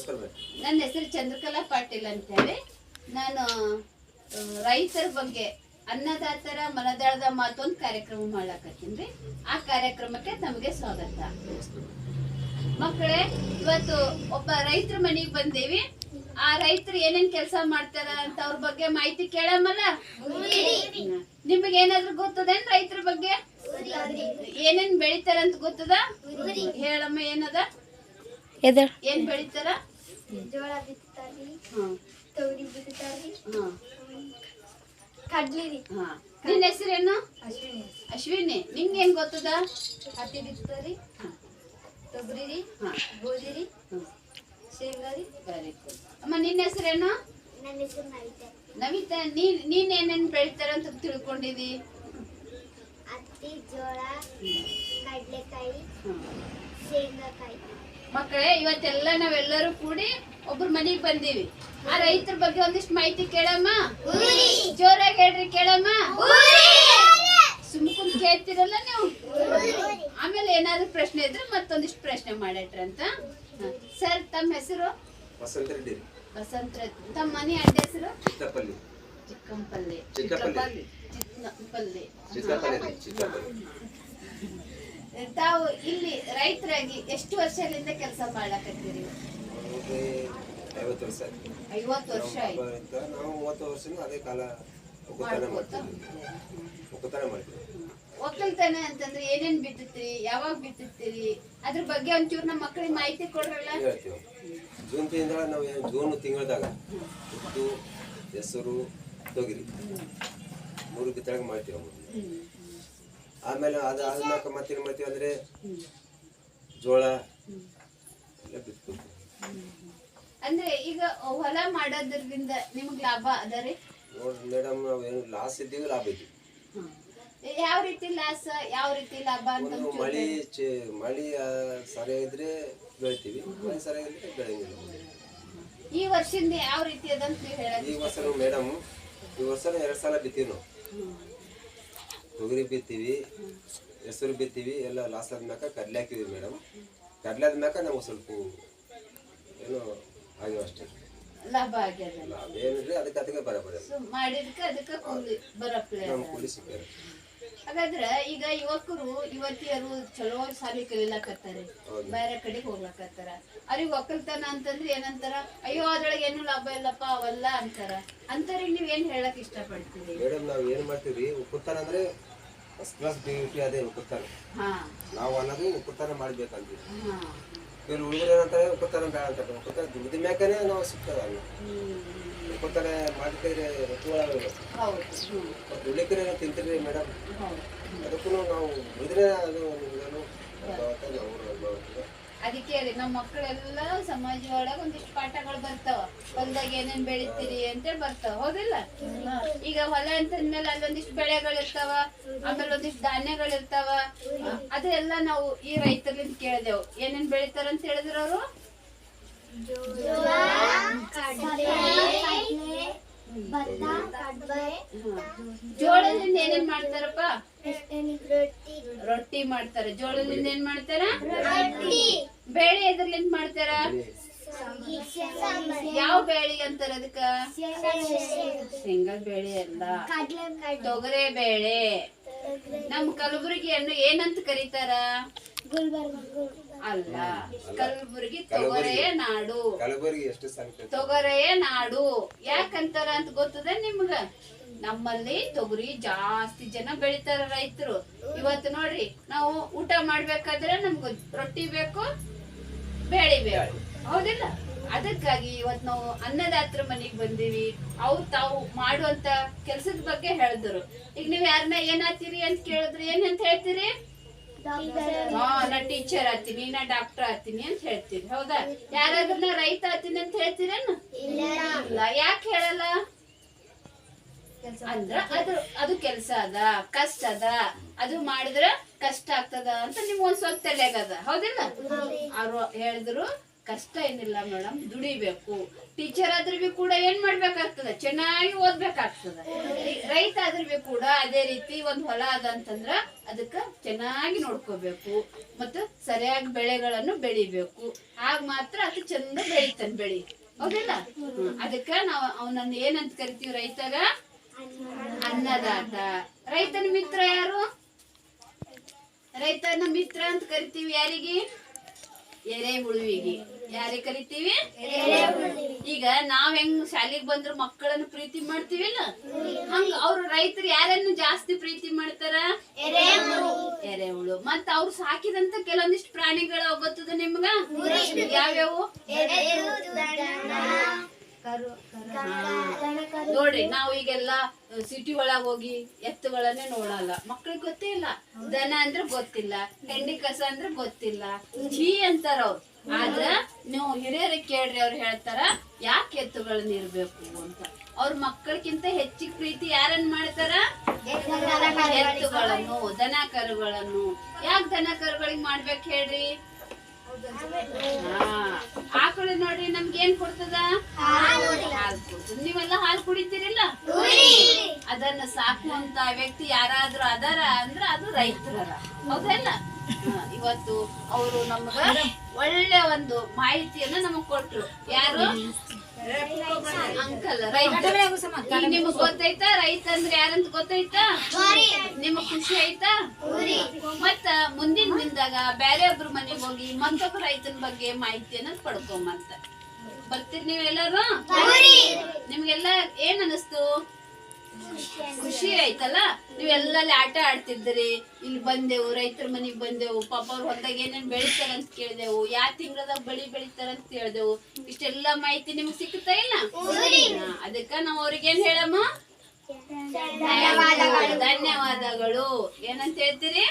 ನಮಸ್ಕಾರ ನನ್ನ ಹೆಸರು ಚಂದ್ರಕಲಾ ಪಾಟೀಲ್ ಅಂತೇಳಿ. ನಾನು ರೈತರ ಬಗ್ಗೆ ಅನ್ನದಾತರ ಮನದಾಳದ ಮಾತು ಒಂದು ಕಾರ್ಯಕ್ರಮ ಮಾಡಾಕತ್ತೀನಿ ಆ ಕಾರ್ಯಕ್ರಮಕ್ಕೆ ತಮಗೆ ಸ್ವಾಗತ. ಮಕ್ಕಳೇ ಇವತ್ತು ಒಬ್ಬ ರೈತರ ಮನೆಗೆ ಬಂದೇವಿ. ಆ ರೈತರು ಏನೇನ್ ಕೆಲಸ ಮಾಡ್ತಾರ ಅಂತ ಅವ್ರ ಬಗ್ಗೆ ಮಾಹಿತಿ ಕೇಳಮ್ಮಲ್ಲ ನಿಮಗೆ ಏನಾದ್ರೂ ಗೊತ್ತದೇನ್ ರೈತರ ಬಗ್ಗೆ? ಏನೇನ್ ಬೆಳಿತಾರ ಅಂತ ಗೊತ್ತದ ಹೇಳಮ್ಮ ಏನದ? ಏನ್ ಬೆಳಿತಾರ? ಜೋಳ ಬಿತ್ತಾರಿ ಹ್ಮ್ ತೊಗರಿ ಬಿತ್ತಾರಿ ಹ್ಮ್ ಕಡ್ಲಿ ರೀ ಹಾ. ನಿನ್ನ ಹೆಸರೇನು? ಅಶ್ವಿನಿ. ಅಶ್ವಿನಿ. ನಿಂಗೆ ಏನು ಗೊತ್ತದ? ಹತ್ತಿ ಬಿತ್ತಾರಿ ಹಾ. ತೊಗರಿ ರೀ ಹಾ. ಗೋಧಿ ರೀ ಶೇಂಗಾರಿ. ಶೇಂಗಾ ರೀ ವೆರಿ ಗುಡ್ ಅಮ್ಮ ನಿನ್ನ ಹೆಸರೇನು? ನನ್ನ ಹೆಸರು ನವಿತಾ. ನವಿತಾ ನೀನ್ ನೀನ್ ಏನೇನ್ ಬೆಳಿತಾರ ಅಂತ ತಿಳ್ಕೊಂಡಿದಿ? ಹತ್ತಿ ಜೋಳ ಕಡಲೆಕಾಯಿ. ಶೇಂಗಾಕಾಯಿ. ಮಕ್ಕಳೇ ಇವತ್ತೆಲ್ಲ ನಾವೆಲ್ಲರೂ ಕೂಡಿ ಒಬ್ರ ಮನೆಗ್ ಬಂದೀವಿ. ಆ ರೈತರ ಬಗ್ಗೆ ಒಂದಿಷ್ಟು ಮಾಹಿತಿ ಕೇಳಮ್ಮ? ಜೋರಾಗಿ ಹೇಳ್ರಿ ಕೇಳಮ್ಮ? ಸುಮ್ಕುಂತ್ ಕೇಳ್ತಿರಲ್ಲ ನೀವು? ಆಮೇಲೆ ಏನಾದ್ರು ಪ್ರಶ್ನೆ ಇದ್ರೆ ಮತ್ತೊಂದಿಷ್ಟು ಪ್ರಶ್ನೆ ಮಾಡಿಟ್ರಂತ ಸರ್ ತಮ್ಮ ಹೆಸರು? ವಸಂತ ರೆಡ್ಡಿ. ತಮ್ಮ ಮನೆ ಅಡ್ಡ ಹೆಸರು? ಚಿಕ್ಕಂಪಲ್ಲಿ. ಚಿಕ್ಕಪಲ್ಲಿ. ತಾವು ಇಲ್ಲಿ ರೈತರಾಗಿ ಎಷ್ಟು ವರ್ಷದಿಂದ ಕೆಲಸ ಮಾಡ್ಲಕತ್ತೀರಿ ಐವತ್ತು ವರ್ಷ ಐವತ್ತು ವರ್ಷ ಆಯ್ತು. ನಾವು ಮೂವತ್ತು ವರ್ಷನೂ ಅದೇ ಕಾಲ ಒಕ್ಕಲ್ತನ ಮಾಡ್ತೀವಿ ಒಕ್ಕಲ್ತನ ಮಾಡ್ತೀವಿ ಒಕ್ಕಲ್ತನ ಅಂತಂದ್ರೆ ಏನೇನ್ ಬಿತ್ತುತ್ತೀರಿ? ಯಾವಾಗ ಬಿತ್ತುತ್ತೀರಿ? ಅದ್ರ ಬಗ್ಗೆ ಒಂಚೂರು ನಮ್ಮ ಮಕ್ಕಳಿಗೆ ಮಾಹಿತಿ ಕೊಡ್ರಲ್ಲ? ಹೇಳ್ತೀವಿ. ಜೂನ್ ತಿಂಗಳ ನಾವು ಏನು ಜೂನ್ ತಿಂಗಳದಾಗ ಉದ್ದು ಹೆಸರು ತೊಗರಿ. ಮೂರು ಬಿತ್ತಳಗೆ ಮಾಡ್ತೀವಿ. ಆಮೇಲೆ ಅದು ಆದ್ಮೇಲೆ ಮತ್ತೇನು ಮಾಡ್ತೀವಿ ಅಂದರೆ ಜೋಳ ಎಲ್ಲ ಬಿತ್ಕೊತೀವಿ ಅಂದ್ರೆ ಈಗ ಹೊಲ ಮಾಡೋದ್ರಿಂದ ನಿಮ್ಗೆ ಲಾಭ ಅದ ರೀ? ನೋಡ್ರಿ ಮೇಡಮ್ ನಾವು ಏನು ಲಾಸ್ ಇದ್ದೀವಿ ಲಾಭ ಇದ್ದೀವಿ. ಯಾವ ರೀತಿ ಲಾಸ್ ಯಾವ ರೀತಿ ಲಾಭ ಅಂತ ಒಂದು ಮಳಿ. ಚೆ ಮಳಿ ಆ, ಸರಿಯಾಗಿದ್ರೆ ಬೆಳಿತೀವಿ ಮಳಿ ಸರಿಯಾಗಿದ್ರೆ ಬೆಳೆಯಂಗಿಲ್ಲ ಈ ವರ್ಷದಿಂದ ಯಾವ ರೀತಿ ಅದಂತ ನೀವು ಹೇಳಕ್ ಈ ವರ್ಷ ಮೇಡಮ್ ಈ ವರ್ಷ ಎರಡು ಸಲ ಬಿತ್ತೀವಿ ನಾವು. ತೊಗರಿ ಬಿತ್ತೀವಿ ಹೆಸರು ಬಿತ್ತೀವಿ ಎಲ್ಲ ಲಾಸ್ ಆದ್ಮ್ಯಾಕ ಕಡ್ಲೆ ಹಾಕಿವಿ ಮೇಡಮ್ ಕಡ್ಲೆ ಆದ್ಮ್ಯಾಕ ನಾವು ಸ್ವಲ್ಪ ಏನು ಆಗಿವೆ ಅಷ್ಟೇ. ಲಾಭ ಆಗ್ಯದ. ಅದಕ್ಕೆ ಅದಕ್ಕೆ ಬರಬರ. ಮಾಡಿದಕ್ಕೆ ಅದಕ್ಕೆ ಕೂಲಿ ಬರಪ್ಲೆ ನಮ್ಮ ಕೂಲಿ ಸಿಗ್ತಾರೆ ಹಾಗಾದ್ರ ಈಗ ಯುವಕರು ಯುವತಿಯರು ಚಲೋ ಸಾಲಿ ಕಲಿಲಾಕತ್ತಾರೆ. ಬೇರೆ ಕಡೆಗೆ ಹೋಗ್ಲಾಕತ್ತಾರ. ಅವ್ರಿಗೆ ಒಕ್ಕಲ್ತನ ಅಂತಂದ್ರೆ ಏನಂತಾರ? ಅಯ್ಯೋ ಅದ್ರೊಳಗೆ ಏನು ಲಾಭ ಇಲ್ಲಪ್ಪ ಅವೆಲ್ಲ ಅಂತಾರ. ಅಂತವ್ರಿಗೆ ನೀವ್ ಏನ್ ಹೇಳಕ್ ಇಷ್ಟಪಡ್ತೀರಿ? ಮೇಡಮ್ ನಾವು ಏನು ಮಾಡ್ತೀವಿ ಉಕ್ಕುತ್ತಾನ ಅಂದರೆ ಫಸ್ಟ್ ಕ್ಲಾಸ್ ಡ್ಯೂಟಿ ಅದೇ ಉಕ್ಕುತ್ತಾನ ಹಾ. ನಾವು ಅನ್ನೋದು ಉಕ್ಕುತ್ತಾನ ಮಾಡ್ಬೇಕಂತೀವಿ. ಹಾ. ಇವ್ರು ಹುಡುಗರು ಏನಂತಾರೆ ಉಕ್ಕುತ್ತಾನ ಬೇಡ ಅಂತಾರೆ. ಉಕ್ಕುತ್ತಾನ ದುಡ್ದ ಮ್ಯಾಕನೇ ನಾವು ಸಿಗ್ತದೆ ಅನ್ನ ಹ್ಮ್. ಉಕ್ಕುತ್ತಾನ ಮಾಡಿದ್ರೆ ಹೌದು. ತಿಂತೀರಿ ಮೇಡಮ್. ಅದಕ್ಕೂ ನಾವು ಅದು ಅದಕ್ಕೆ ರೀ ನಮ್ಮ ಮಕ್ಕಳೆಲ್ಲ ಸಮಾಜ ಒಳಗ ಒಂದಿಷ್ಟು ಪಾಠಗಳು ಬರ್ತಾವ. ಹೊಲ್ದಾಗ ಏನೇನ್ ಬೆಳಿತೀರಿ ಅಂತೇಳಿ ಬರ್ತಾವ. ಹೌದಿಲ್ಲ? ಈಗ ಹೊಲ ಅಂತಂದ್ಮೇಲೆ ಅಲ್ಲೊಂದಿಷ್ಟು ಬೆಳೆಗಳಿರ್ತಾವ ಆಮೇಲೆ ಒಂದಿಷ್ಟು ಧಾನ್ಯಗಳಿರ್ತಾವ ಅದೆಲ್ಲ ನಾವು ಈ ರೈತರಿಂದ ಕೇಳಿದೆವು. ಏನೇನ್ ಬೆಳಿತಾರ ಅಂತ ಹೇಳಿದ್ರ ಅವರು ಜೋಳ ಕಡಲೆ ಭತ್ತ ಕಡ್ಲೆ ಜೋಳದಿಂದ ಏನೇನ್ ಮಾಡ್ತಾರಪ್ಪ? ರೊಟ್ಟಿ? ಮಾಡ್ತಾರೆ. ಜೋಳದಿಂದ ಏನ್ ಮಾಡ್ತಾರ? ಬೇಳೆ ಎದ್ರಲಿಂದ ಮಾಡ್ತಾರ? ಯಾವ ಬೇಳೆ ಅಂತಾರ ಅದಕ್ಕ? ಶೇಂಗಾ ಬೇಳೆ ಅಲ್ಲ. ತೊಗರೆ ಬೇಳೆ. ನಮ್ ಕಲಬುರಗಿಯನ್ನು ಏನಂತ ಕರೀತಾರ? ಗುಲ್ಬರ್ಗ. ಅಲ್ಲ. ಕಲಬುರಗಿ ತೊಗರೆಯ ನಾಡು. ಕಲಬುರಗಿ ಎಷ್ಟು ಸಂಖ್ಯೆ ತೊಗರೆಯ ನಾಡು. ಯಾಕಂತಾರ ಅಂತ ಗೊತ್ತದ ನಿಮ್ಗ? ನಮ್ಮಲ್ಲಿ ತೊಗರಿ ಜಾಸ್ತಿ ಜನ ಬೆಳಿತಾರ ರೈತರು. ಇವತ್ತು ನೋಡ್ರಿ ನಾವು ಊಟ ಮಾಡ್ಬೇಕಾದ್ರೆ ನಮ್ಗ ರೊಟ್ಟಿ ಬೇಕು ಬೇಳೆ ಬೇಕು. ಹೌದಿಲ್ಲ? ಅದಕ್ಕಾಗಿ ಇವತ್ ನಾವು ಅನ್ನದಾತ್ರ ಮನೆಗ್ ಬಂದೀವಿ. ಅವ್ರು ತಾವು ಮಾಡುವಂತ ಕೆಲ್ಸದ ಬಗ್ಗೆ ಹೇಳಿದ್ರು. ಈಗ ನೀವ್ ಯಾರನ್ನ ಏನಾತೀರಿ ಅಂತ ಕೇಳಿದ್ರೆ ಏನಂತ ಹೇಳ್ತೀರಿ? ಹಾ ನಾ ಟೀಚರ್ ಆತೀನಿ ನಾ ಡಾಕ್ಟರ್ ಆತೀನಿ ಅಂತ ಹೇಳ್ತೀನಿ ಹೌದಾ? ಯಾರಾದ್ರೂ ನಾ ರೈತ ಆತೀನಿ ಅಂತ ಹೇಳ್ತೀರೇನು ಇಲ್ಲ. ಯಾಕೆ ಹೇಳಲ್ಲ? ಅಂದ್ರ ಅದು ಅದು ಕೆಲ್ಸ ಅದ ಕಷ್ಟ ಅದ ಅದು ಮಾಡಿದ್ರ ಕಷ್ಟ ಆಗ್ತದ ಅಂತ ನಿಮ್ಗ್ ಒಂದ್ ಸ್ವಲ್ಪ ತಲೆಗದ ಹೌದಿಲ್ಲ? ಅವ್ರು ಹೇಳಿದ್ರು ಕಷ್ಟ ಏನಿಲ್ಲ ಮೇಡಮ್, ದುಡಿಬೇಕು. ಟೀಚರ್ ಆದ್ರೂ ಕೂಡ ಏನ್ ಮಾಡ್ಬೇಕಾಗ್ತದೆ? ಚೆನ್ನಾಗಿ ಓದ್ಬೇಕಾಗ್ತದೆ. ರೈತ ಆದ್ರೂ ಕೂಡ ಅದೇ ರೀತಿ ಒಂದು ಹೊಲ ಅದ ಅಂತಂದ್ರ ಅದಕ್ಕ ಚೆನ್ನಾಗಿ ನೋಡ್ಕೋಬೇಕು. ಮತ್ತು ಸರಿಯಾಗಿ ಬೆಳೆಗಳನ್ನು ಬೆಳಿಬೇಕು. ಆಗ ಮಾತ್ರ ಅದು ಚಂದ ಬೆಳಿತಾನೆ ಬೆಳಿ. ಹೌದಿಲ್ಲ. ಅದಕ್ಕ ನಾವು ಅವನನ್ನ ಏನಂತ ಕರಿತೀವಿ ರೈತಗ? ಅನ್ನದಾತ. ರೈತನ ಮಿತ್ರ ಯಾರು? ರೈತನ ಮಿತ್ರ ಅಂತ ಕರಿತೀವಿ ಯಾರಿಗೆ? ಎರೆಹುಳುವಿಗೆ. ಯಾರಿಗೆ ಕರಿತೀವಿ? ಈಗ ನಾವ್ ಹೆಂಗ್ ಶಾಲೆಗ್ ಬಂದ್ರು ಮಕ್ಕಳನ್ನು ಪ್ರೀತಿ ಮಾಡ್ತೀವಿಲ್ಲ ಹಂಗ ಅವ್ರು ರೈತರು ಯಾರನ್ನು ಜಾಸ್ತಿ ಪ್ರೀತಿ ಮಾಡ್ತಾರ? ಎರೆಹುಳು ಮತ್ತ ಅವ್ರು ಸಾಕಿದಂತ ಕೆಲವೊಂದಿಷ್ಟು ಪ್ರಾಣಿಗಳು ಗೊತ್ತದ ನಿಮ್ಗ? ಯಾವ್ಯಾವು? ನೋಡ್ರಿ ನಾವು ಈಗೆಲ್ಲ ಸಿಟಿ ಒಳಗ ಹೋಗಿ ಎತ್ತುಗಳನ್ನೇ ನೋಡಲ್ಲ. ಮಕ್ಳಿಗೆ ಗೊತ್ತೇ ಇಲ್ಲ. ದನ ಅಂದ್ರೆ ಗೊತ್ತಿಲ್ಲ. ಹೆಂಡಿ ಕಸ ಅಂದ್ರೆ ಗೊತ್ತಿಲ್ಲ. ಜೀ ಅಂತಾರ ಅವ್ರು. ಆದ್ರ ನೀವು ಹಿರಿಯರ ಕೇಳ್ರಿ, ಅವ್ರು ಹೇಳ್ತಾರ, ಯಾಕೆ ಎತ್ತುಗಳನ್ನ ಇರ್ಬೇಕು ಅಂತ. ಅವ್ರ ಮಕ್ಕಳಕ್ಕಿಂತ ಹೆಚ್ಚಿಗೆ ಪ್ರೀತಿ ಯಾರನ್ನ ಮಾಡ್ತಾರ? ಎತ್ತುಗಳನ್ನು, ದನ ಕರುಗಳನ್ನು. ಯಾಕೆ ದನ ಕರುಗಳಿಗೆ ಮಾಡ್ಬೇಕು ಹೇಳ್ರಿ? ಆಕಳು ನೋಡ್ರಿ ನಮ್ಗೆ ಏನ್ ಕೊಡ್ತದ. ನೀವೆಲ್ಲ ಹಾಲು ಕುಡಿತೀರಿಲ್ಲ? ಅದನ್ನ ಸಾಕುವಂತ ವ್ಯಕ್ತಿ ಯಾರಾದ್ರೂ ಅದಾರ ಅಂದ್ರ ಅದು ರೈತರ ಹೌದಲ್ಲ? ಇವತ್ತು ಅವರು ನಮ್ಗ ಒಳ್ಳೆ ಒಂದು ಮಾಹಿತಿಯನ್ನ ನಮಗ್ ಕೊಟ್ರು. ಯಾರು? ಅಂಕಲ್. ರೈತ. ನಿಮಗ್ ಗೊತ್ತೈತಾ ರೈತ ಅಂದ್ರೆ ಯಾರಂತ ಗೊತ್ತೈತಾ ನಿಮಗ್ ಖುಷಿ ಆಯ್ತಾ? ಮತ್ತ ಮುಂದಿನ ದಿನದಾಗ ಬೇರೆ ಒಬ್ರ ಮನೆಗೆ ಹೋಗಿ ಮತ್ತೊಬ್ಬ ರೈತನ ಬಗ್ಗೆ ಮಾಹಿತಿಯನ್ನ ಪಡ್ಕೊಂಬಂತ. ಬರ್ತೀರಿ ನೀವೆಲ್ಲರೂ? ನಿಮ್ಗೆಲ್ಲ ಏನ್ ಅನಿಸ್ತು? ಖುಷಿ ಆಯ್ತಲ್ಲ? ನೀವೆಲ್ಲ ಅಲ್ಲಿ ಆಟ ಆಡ್ತಿದ್ರಿ ಇಲ್ಲಿ ಬಂದೆವು ರೈತರ ಮನೆಗ್ ಬಂದೆವು ಪಾಪ ಅವ್ರ ಹೊಲ್ದಾಗ ಏನೇನ್ ಬೆಳಿತಾರ ಅಂತ ಕೇಳಿದೆವು ಯಾವ ತಿಂಗಳದಾಗ ಬೆಳಿ ಬೆಳಿತಾರ ಅಂತ ಕೇಳ್ದೆವು. ಇಷ್ಟೆಲ್ಲ ಮಾಹಿತಿ ನಿಮ್ಗೆ ಸಿಕ್ಕುತ್ತಾ ಇಲ್ಲ? ಅದಕ್ಕ ನಾವ್ ಅವ್ರಿಗೇನ್ ಹೇಳಮ್ಮ? ಧನ್ಯವಾದಗಳು. ಏನಂತ ಹೇಳ್ತೀರಿ?